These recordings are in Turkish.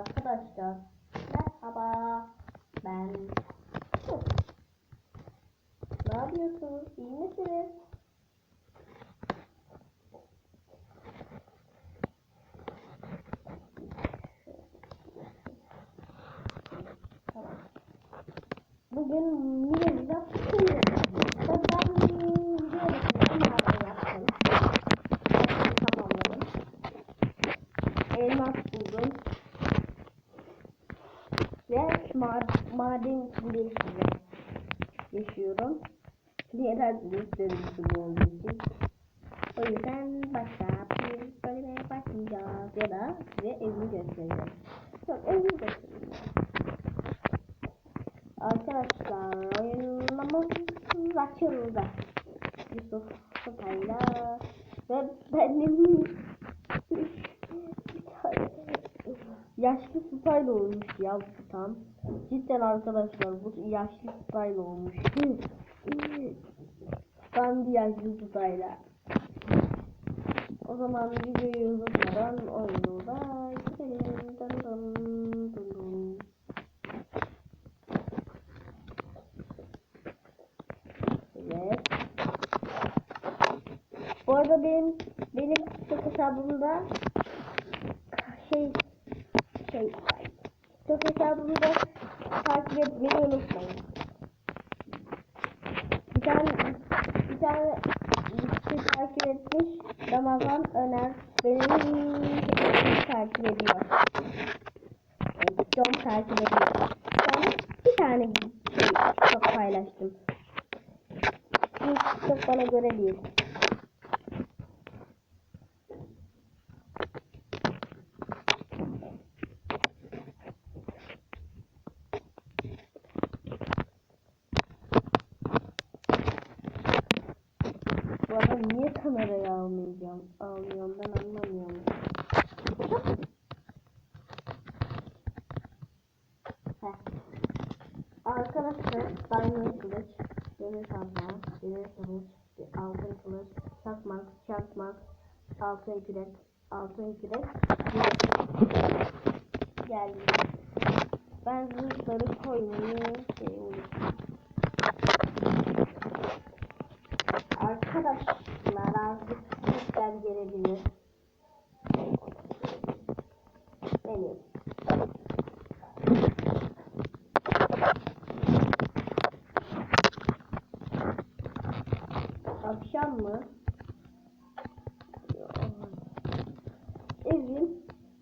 Arkadaşlar merhaba ben Ne yapıyorsunuz? İyi misiniz? Tamam. Bugün yine bize kum yapacağız. Ben biliyorum kum yaptım. Hepsini tamamladım. Elmas buldum. Ve ma maden içinde yaşıyorum. Diğer gösterisi bu olduğu için. O yüzden başka bir bölüme başlayacağız. Ya da size evimi göstereceğim. Yok evimi göstereyim. Arkadaşlar oyunumuz açıldı. Yusuf Sıpayla ve benim yaşlı Sıpayla olmuş ya tam. Cidden arkadaşlar bu yaşlı Sıpayla olmuş. Tam bir yaşlı Sıpayla. O zaman videoyu uzatmadan oyununa gidelim. Dın dın dın dın. Evet. Bu arada benim benim TikTok hesabımda şey şey TikTok hesabımda takip etmeyi unutmayın. Bir tane bir tane kişi takip etmiş Ramazan Öner benim takip ediyor. TikTok'umu takip ediyor. Ben bir tane şey TikTok paylaştım. Bu TikTok bana göre değil. Bu arada niye kamerayı almayacağım? Almıyorum ben anlamıyorum. Arkadaşlar diamond kılıç, demir kazma, demir kılıç, altın kılıç, çakmak, çakmak, altın kürek, altın kürek geldi. Ben zırhları koymayı şey unuttum. Evim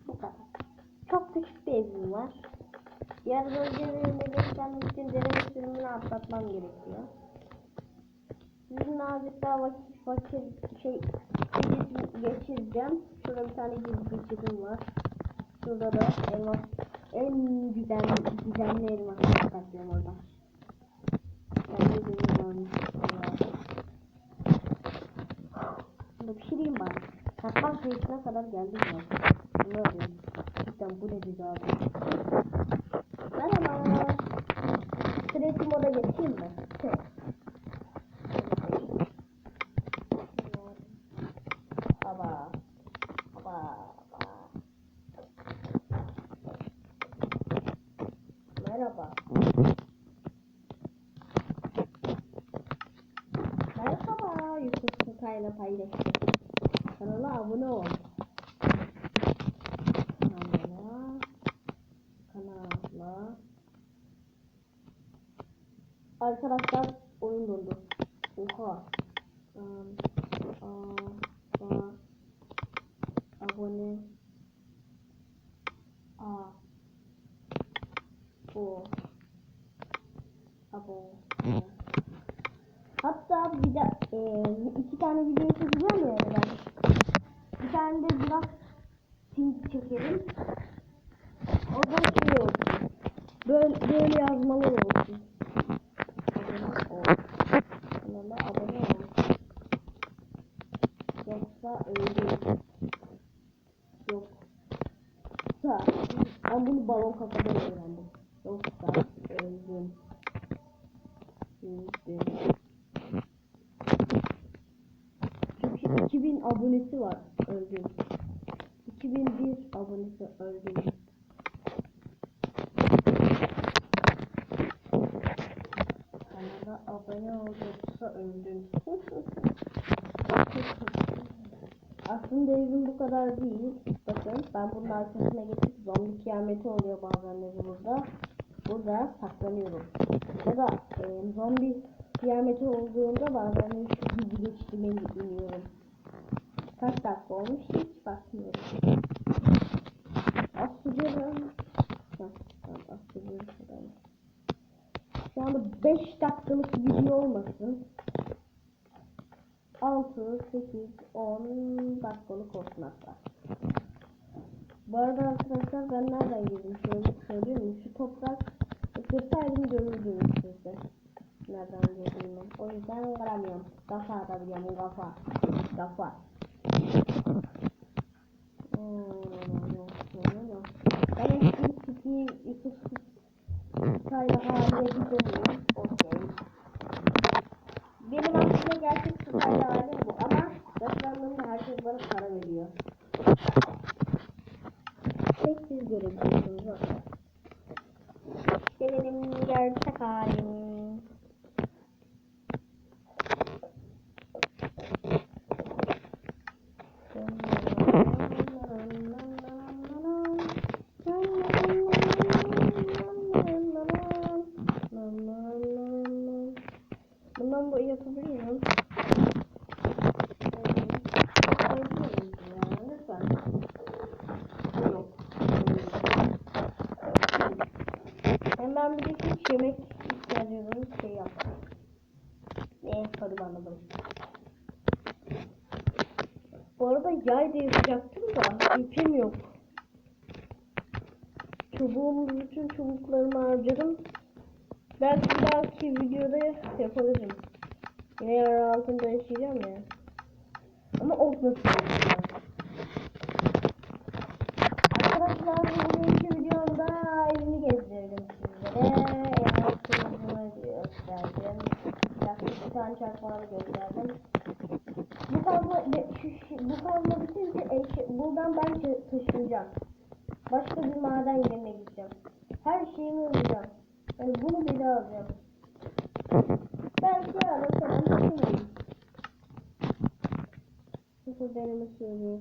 bu kadar. Çok küçük bir evim var. Diğer bölgelerinde göstermek için deneme sürümünü atlatmam gerekiyor. Sizinle azıcık daha vakit vakit şey geçir- geçireceğim. Şurada bir tane gizli geçidim var. Şurada da elmas en güzel gizemli elmas saklıyorum orada. Ben de pişireyim bari. Katman sayısına kadar geldim ya. Bunu arıyorum. Cidden bu ne güzel abi. Merhaba. Kreatif moda geçeyim mi? Şey. Aba. Aba. Merhaba. Merhaba Yusuf Sokay'la paylaştım. Kanala abone ol. Kanala. Kanala. Arkadaşlar oyun dondu. Oha. Hatta bir de e, iki tane video çekeceğim ya ben. Bir tane de biraz film çekerim. O da şey olsun. Böyle, böyle yazmalar olsun. Kanala abone ol. Yoksa öyle. Yoksa ben bunu balon kafadan öğrendim. Yoksa öldüm. Öldüm. abonesi var Özgün. 2001 abonesi Özgün. Kanala abone olursa öldüm. Aslında evim bu kadar değil. Bakın ben bunun arkasına geçip zombi kıyameti oluyor bazenleri burada. Burada saklanıyorum. Ya da e, zombi kıyameti olduğunda bazen video çekmeye iniyorum. Kaç dakika olmuş hiç bakmıyorum. Aslıyorum şuradan. Şu anda 5 dakikalık video olmasın. 6, 8, 10 dakikalık olsun hatta. Bu arada arkadaşlar ben nereden girdim şöyle söyleyeyim. Şu toprak ısırsaydım görürdünüz siz de. Nereden girdiğimi. O yüzden göremiyorum. Kafa atabiliyorum kafa. Kafa. Ben eski City Yusuf haline gidiyorum. Okey. Benim aslında gerçek Sayla halim bu ama yaşlandığımda herkes bana para veriyor. Siz görebiliyorsunuz benim gerçek halim. Hemen bir de hiç yemek ihtiyacımız şey yap. Ne hadi anladım. Bu arada yay da yapacaktım da ipim yok. Çubuğumu bütün çubuklarımı harcadım. Belki dahaki videoda yapabilirim. Yine yer altında yaşayacağım ya. Ama ok nasıl yapacağım? Arkadaşlar Tane çarpmaları gösterdim. Bu fazla bu fazla bitince eşya- buradan ben taşınacağım. Başka bir maden yerine gideceğim. Her şeyimi alacağım. Yani bunu bile alacağım. Belki yarın falan taşınırım. Bu ve görüşürüz.